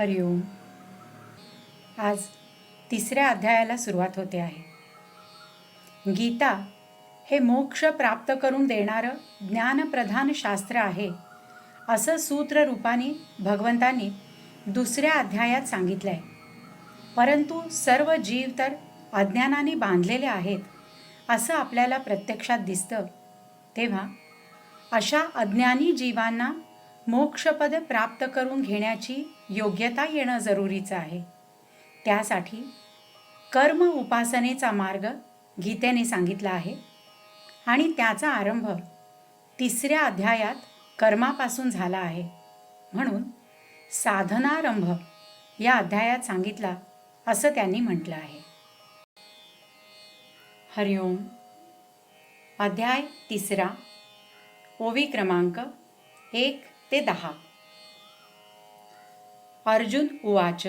हरिओम आज तिसऱ्या अध्यायाला सुरुवात होते आहे. गीता हे मोक्ष प्राप्त करून देणारं ज्ञानप्रधान शास्त्र आहे असं सूत्र रूपाने भगवंतांनी दुसऱ्या अध्यायात सांगितलं आहे परंतु सर्व जीव तर अज्ञानाने बांधलेले आहेत असं आपल्याला प्रत्यक्षात दिसतं. तेव्हा अशा अज्ञानी जीवांना मोक्षपद प्राप्त करून घेण्याची योग्यता येणं जरुरीचं आहे. त्यासाठी कर्म उपासनेचा मार्ग गीतेने सांगितला आहे आणि त्याचा आरंभ तिसऱ्या अध्यायात कर्मापासून झाला आहे. म्हणून साधनारंभ या अध्यायात सांगितला असं त्यांनी म्हटलं आहे. हरिओम. अध्याय तिसरा. ओवी क्रमांक एक ते दहा. अर्जुन उवाच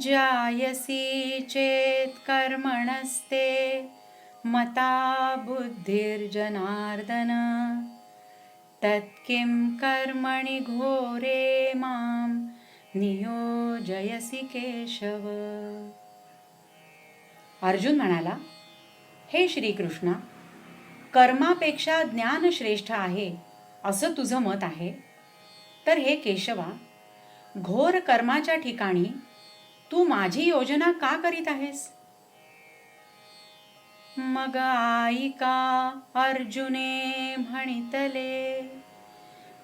जायसी चेत कर्मणस्ते मता बुद्धिर्जनार्दन तत्किं कर्मणि घोरे मां नियोजयसि केशव. अर्जुन म्हणाला हे श्रीकृष्णा कर्मापेक्षा ज्ञान श्रेष्ठ आहे. असं तुझं मत आहे? तर हे केशवा घोर कर्माच्या ठिकाणी तू माझी योजना का करीत आहेस? मग आईका अर्जुने म्हणितले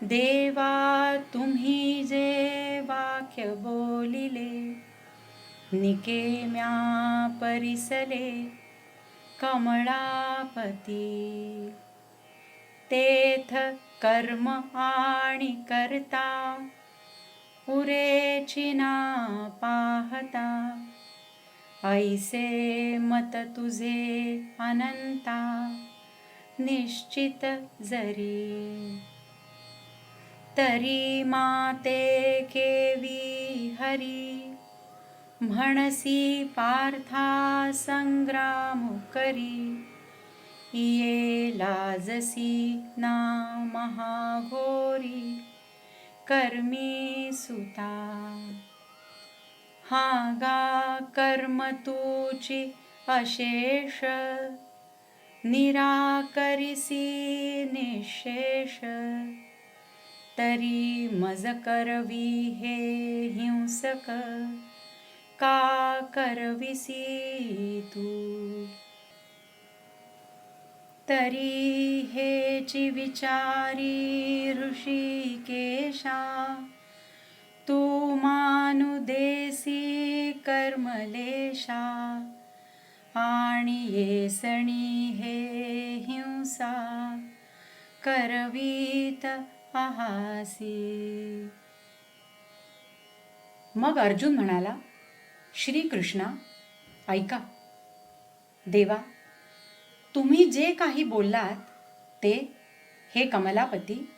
देवा तुम्ही जे वाक्य बोलिले निकेम्या परिसले कमळापती तेथ कर्म आणि करता उरेची ना पाहता. ऐसे मत तुझे अनंता निश्चित जरी. तरी माते केवी हरी म्हणसी पार्था संग्राम करी. ये लाजसी ना महाघोरी कर्मी सुता। हा गा कर्म तुची अशेष निराकरिसी निशेष। तरी मज करवी हे हिंसक का करविसी तू? तरी हेची विचारी ऋषिकेशा तू मानुदेसी कर्मलेशा आणि येसणी हे हिंसा करवीत आहासी. मग अर्जुन म्हणाला श्रीकृष्णा ऐका. देवा तुम्ही जे काही बोललात ते हे कमलापती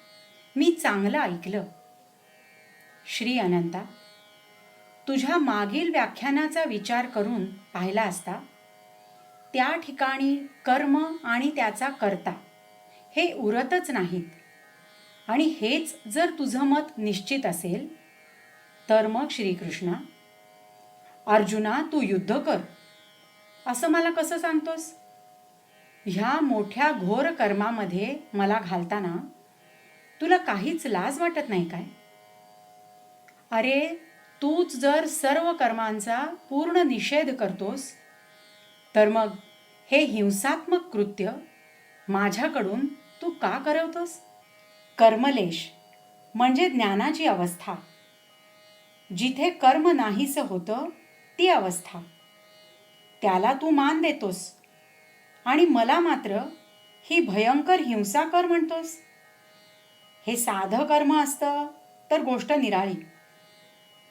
मी चांगलं ऐकलं. श्री अनंता तुझ्या मागील व्याख्यानाचा विचार करून पाहिला असता त्या ठिकाणी कर्म आणि त्याचा कर्ता हे उरतच नाहीत. आणि हेच जर तुझं मत निश्चित असेल तर मग श्रीकृष्णा अर्जुना तू युद्ध कर. असं मला कसं सांगतोस? ह्या मोठ्या घोर कर्मामध्ये मला घालताना तुला काहीच लाज वाटत नाही काय? अरे तूच जर सर्व कर्मांचा पूर्ण निषेध करतोस तर मग हे हिंसात्मक कृत्य माझ्याकडून तू का करवतोस? कर्मलेश म्हणजे ज्ञानाची अवस्था. जिथे कर्म नाहीसं होतं ती अवस्था. त्याला तू मान देतोस. आणि मला मात्र ही भयंकर हिंसा कर म्हणतोस. हे साधं कर्म असतं तर गोष्ट निराळी.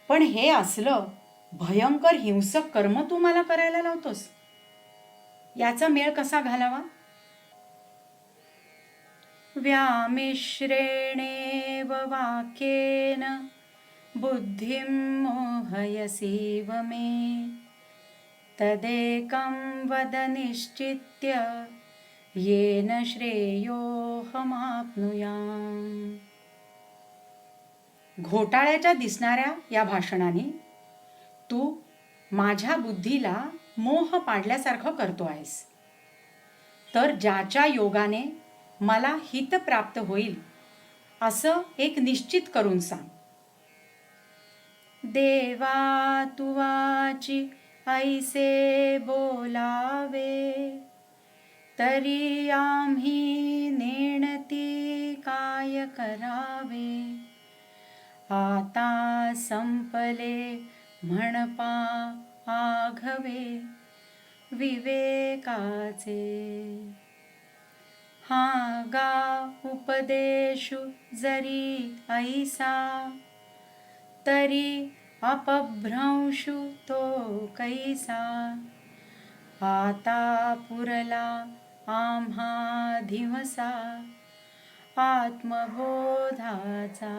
पण हे असलं भयंकर हिंसक कर्म तू मला करायला लावतोस. याचा मेळ कसा घालावा? व्यामिश्रेणेव वाक्येन बुद्धिं मोहयसीव मे. तदेकं वद निश्चित्य येन श्रेयोऽहमाप्नुयाम्। घोटाळ्याच्या दिसणाऱ्या या भाषणाने तू माझ्या बुद्धीला मोह पाडल्यासारखं करतो आहेस. तर ज्याच्या योगाने मला हित प्राप्त होईल असं एक निश्चित करून सांग. देवा तुवाची ऐसे बोलावे तरी आम्ही नेणती काय करावे? आता संपले म्हणपा आघवे विवेकाचे. हा गा उपदेशु जरी ऐसा तरी अपभ्रंशु तो कैसा? आता पुरला आम्हा दिवसा आत्मबोधाचा.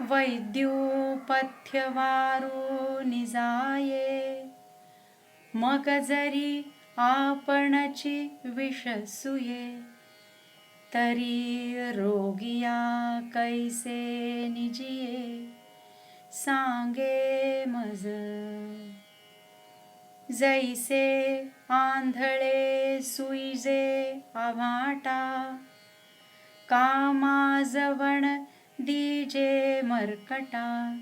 वैद्युपथ्यवारू निजाये मग जरी आपणची विषसुये तरी रोगिया कैसे निजिये? सांगे मज। जैसे आंधळे सुईजे आभाटा कामाजवण दीजे मरकटा।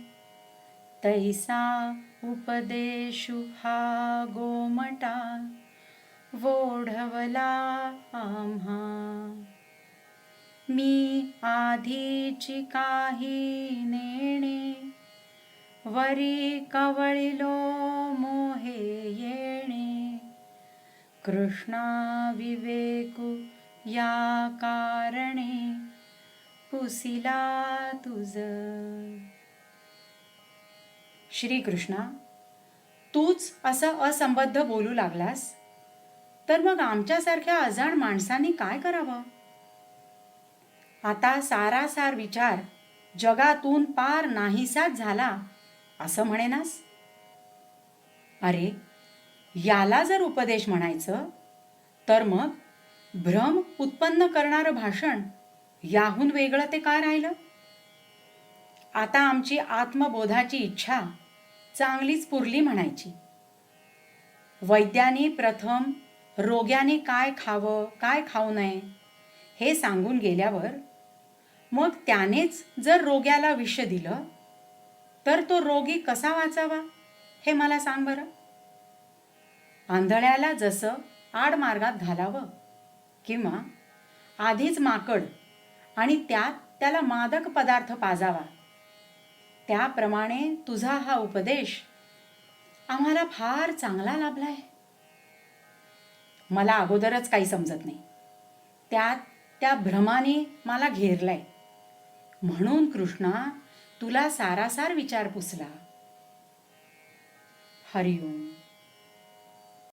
तैसा उपदेशु हा गोमटा वोढवला आम्हा। मी आधीची काही नेणे वरी कवळिलो मोहे येणे. कृष्णा विवेकू या कारणे पुसिला तुझ. श्रीकृष्णा तूच असं असंबद्ध बोलू लागलास? तर मग आमच्यासारख्या अजाण माणसांनी काय करावं? आता सारासार विचार जगातून पार नाहीसाच झाला. असं म्हणेनास? अरे याला जर उपदेश म्हणायचं तर मग भ्रम उत्पन्न करणारं भाषण याहून वेगळं ते काय राहिलं? आता आमची आत्मबोधाची इच्छा चांगलीच पुरली म्हणायची. वैद्यानी प्रथम रोग्याने काय खावं काय खाऊ नये हे सांगून गेल्यावर मग त्यानेच जर रोग्याला विष दिलं तर तो रोगी कसा वाचावा? हे मला सांग बरं. आंधळ्याला जसं आडमार्गात घालावं किंवा आधीच माकड आणि त्यात त्याला मादक पदार्थ पाजावा. त्याप्रमाणे तुझा हा उपदेश आम्हाला फार चांगला लाभलाय. मला अगोदरच काही समजत नाही. त्यात त्या भ्रमाने मला घेरलाय. म्हणून कृष्णा तुला सारासार विचार पुसला. हरिओम.